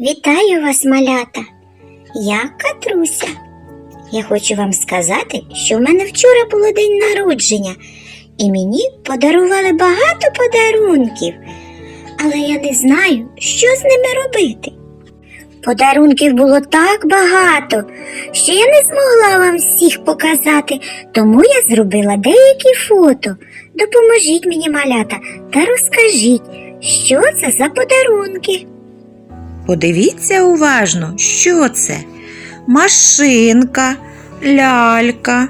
Вітаю вас, малята! Я Катруся. Я хочу вам сказати, що в мене вчора було день народження, і мені подарували багато подарунків, але я не знаю, що з ними робити. Подарунків було так багато, що я не змогла вам всіх показати, тому я зробила деякі фото. Допоможіть мені, малята, та розкажіть, що це за подарунки. Подивіться уважно, що це? Машинка, лялька,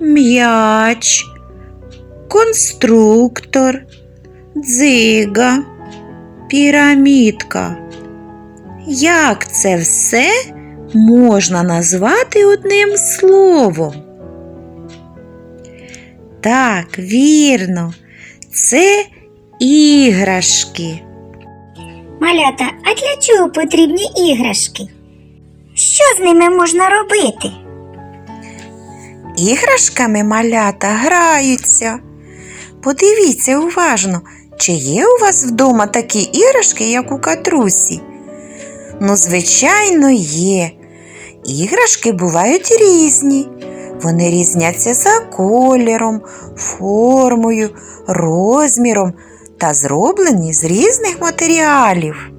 м'яч, конструктор, дзига, пірамідка. Як це все можна назвати одним словом? Так, вірно, це іграшки. Малята, а для чого потрібні іграшки? Що з ними можна робити? Іграшками малята граються. Подивіться уважно, чи є у вас вдома такі іграшки, як у катрусі? Ну, звичайно, є. Іграшки бувають різні. Вони різняться за кольором, формою, розміром та зроблені з різних матеріалів.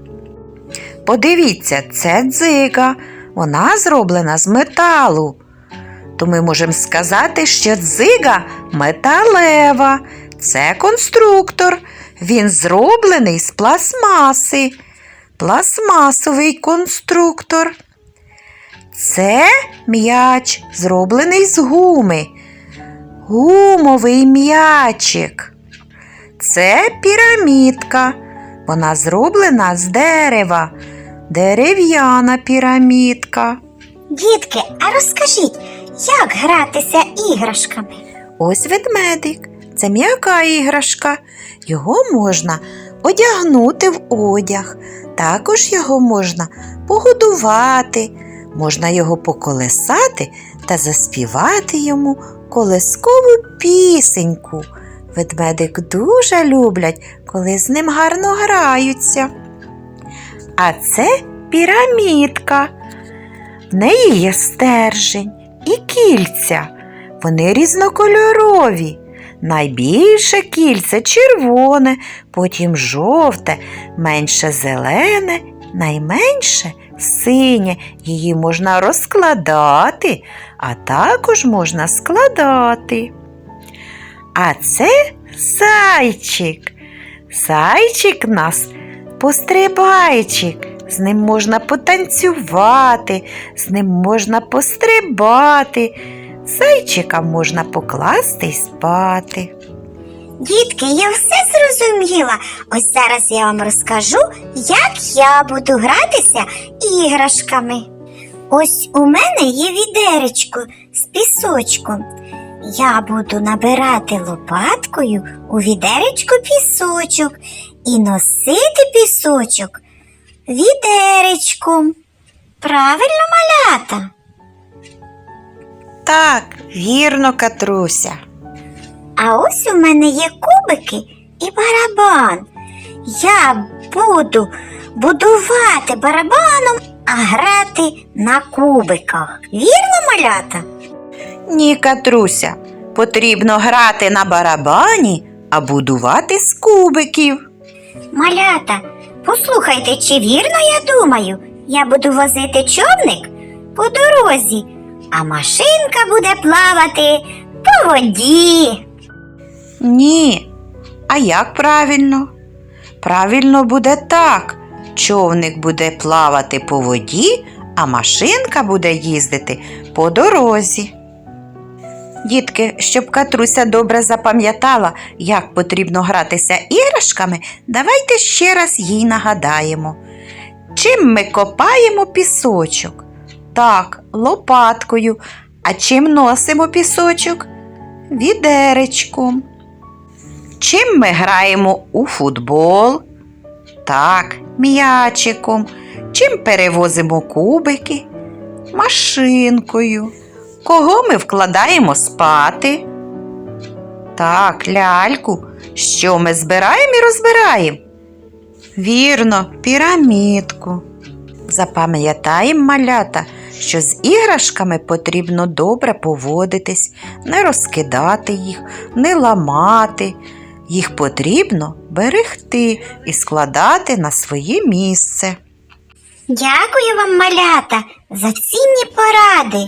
Подивіться, це дзига. Вона зроблена з металу то ми можемо сказати, що дзига металева. Це конструктор. Він зроблений з пластмаси. Пластмасовий конструктор. Це м'яч, зроблений з гуми. Гумовий м'ячик. Це пірамідка. Вона зроблена з дерева. Дерев'яна пірамідка. Дітки, а розкажіть, як гратися іграшками? Ось ведмедик. Це м'яка іграшка. Його можна одягнути в одяг. Також його можна погодувати, можна його поколесати та заспівати йому колискову пісеньку. Ведмедик дуже люблять, коли з ним гарно граються. А це пірамідка. В неї є стержень і кільця. Вони різнокольорові. Найбільше кільце червоне, потім жовте, менше зелене, найменше синє. Її можна розкладати, а також можна складати. А це зайчик. Зайчик нас пострибайчик. З ним можна потанцювати, з ним можна пострибати, зайчика можна покласти й спати. Дітки, я все зрозуміла. Ось зараз я вам розкажу, як я буду гратися іграшками. Ось у мене є відеречко з пісочком. Я буду набирати лопаткою у відеречко пісочок і носити пісочок відеречком. Правильно, малята? Так, вірно, Катруся. А ось у мене є кубики і барабан. Я буду будувати барабаном, а грати на кубиках. Вірно, малята? Ні, Катруся, потрібно грати на барабані, а будувати з кубиків. Малята, послухайте, чи вірно я думаю, я буду возити човник по дорозі, а машинка буде плавати по воді. Ні. А як правильно? Правильно буде так. Човник буде плавати по воді, а машинка буде їздити по дорозі. Дітки, щоб Катруся добре запам'ятала, як потрібно гратися іграшками, давайте ще раз їй нагадаємо. Чим ми копаємо пісочок? Так, лопаткою. А чим носимо пісочок? Відеречком. Чим ми граємо у футбол? Так, м'ячиком. Чим перевозимо кубики? Машинкою. Кого ми вкладаємо спати? Так, ляльку. Що ми збираємо і розбираємо? Вірно, пірамідку. Запам'ятаємо, малята, що з іграшками потрібно добре поводитись, не розкидати їх, не ламати. Їх потрібно берегти і складати на своє місце. Дякую вам, малята, за цінні поради.